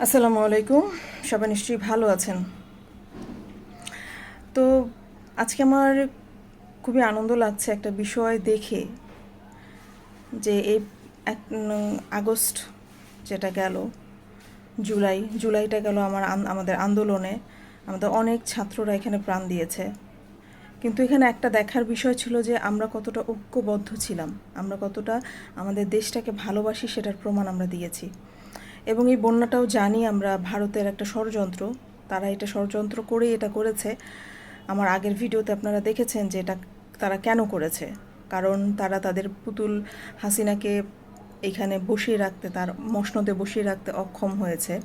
আসসালামু আলাইকুম। সবাই নিশ্চয়ই ভালো আছেন। তো আজকে আমার খুবই আনন্দ লাগছে একটা বিষয় দেখে যে এই আগস্ট যেটা গেল, জুলাই, জুলাইটা গেল আমার আমাদের আন্দোলনে। আমাদের অনেক ছাত্ররা এখানে প্রাণ দিয়েছে। কিন্তু এখানে একটা দেখার বিষয় ছিল যে আমরা কতটা ঐক্যবদ্ধ ছিলাম। আমরা কতটা আমাদের দেশটাকে ভালোবাসি সেটার প্রমাণ আমরা দিয়েছি। এবং এই বন্যাটাও জানি আমরা ভারতের একটা ষড়যন্ত্র। তারা এটা ষড়যন্ত্র করেই এটা করেছে। আমার আগের ভিডিওতে আপনারা দেখেছেন যে এটা তারা কেন করেছে। কারণ তারা তাদের পুতুল হাসিনাকে এখানে বসিয়ে রাখতে, তার মসনদে বসিয়ে রাখতে অক্ষম হয়েছে।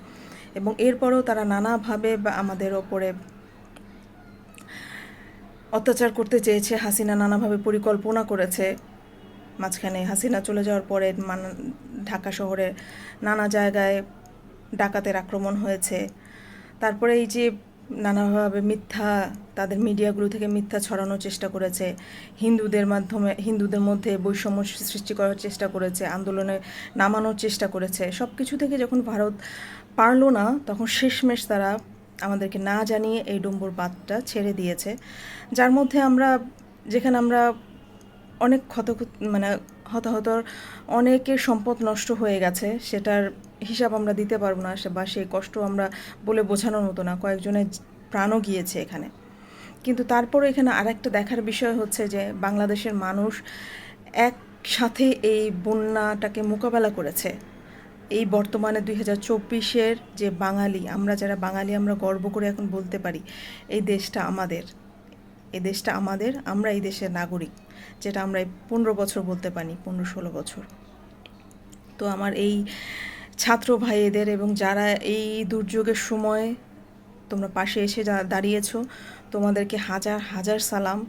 এবং এরপরেও তারা নানাভাবে আমাদের ওপরে অত্যাচার করতে চেয়েছে। হাসিনা নানাভাবে পরিকল্পনা করেছে। মাঝখানে হাসিনা চলে যাওয়ার পরে ঢাকা শহরে নানা জায়গায় ডাকাতের আক্রমণ হয়েছে। তারপরে এই যে নানাভাবে মিথ্যা, তাদের মিডিয়াগুলো থেকে মিথ্যা ছড়ানোর চেষ্টা করেছে, হিন্দুদের মাধ্যমে, হিন্দুদের মধ্যে বৈষম্য সৃষ্টি করার চেষ্টা করেছে, আন্দোলনে নামানোর চেষ্টা করেছে। সব কিছু থেকে যখন ভারত পারল না, তখন শেষমেশ তারা আমাদেরকে না জানিয়ে এই ডুম্বুর বাঁধটা ছেড়ে দিয়েছে। যার মধ্যে আমরা, যেখানে আমরা অনেক ক্ষত মানে হতাহতর অনেকের সম্পদ নষ্ট হয়ে গেছে, সেটার হিসাব আমরা দিতে পারব না বা সেই কষ্ট আমরা বলে বোঝানোর মতো না, কয়েকজনের প্রাণও গিয়েছে এখানে। কিন্তু তারপরে এখানে আরেকটা দেখার বিষয় হচ্ছে যে বাংলাদেশের মানুষ একসাথে এই বন্যাটাকে মোকাবেলা করেছে। এই বর্তমানে দুই হাজার চব্বিশের যে বাঙালি, আমরা যারা বাঙালি আমরা গর্ব করে এখন বলতে পারি, এই দেশটা আমাদের। এই দেশটা আমাদের, আমরা এই দেশের নাগরিক, যেটা আমরা পনেরো বছর বলতে পারি, পনেরো ষোলো বছর। তো আমার এই ছাত্র ভাইয়েদের এবং যারা এই দুর্যোগের সময় তোমরা পাশে এসে দাঁড়িয়েছ, তোমাদেরকে হাজার হাজার সালাম।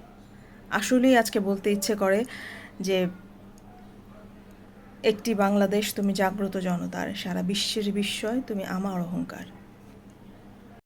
আসলেই আজকে বলতে ইচ্ছে করে যে একটি বাংলাদেশ, তুমি জাগ্রত জনতার, সারা বিশ্বের বিস্ময়, তুমি আমার অহংকার।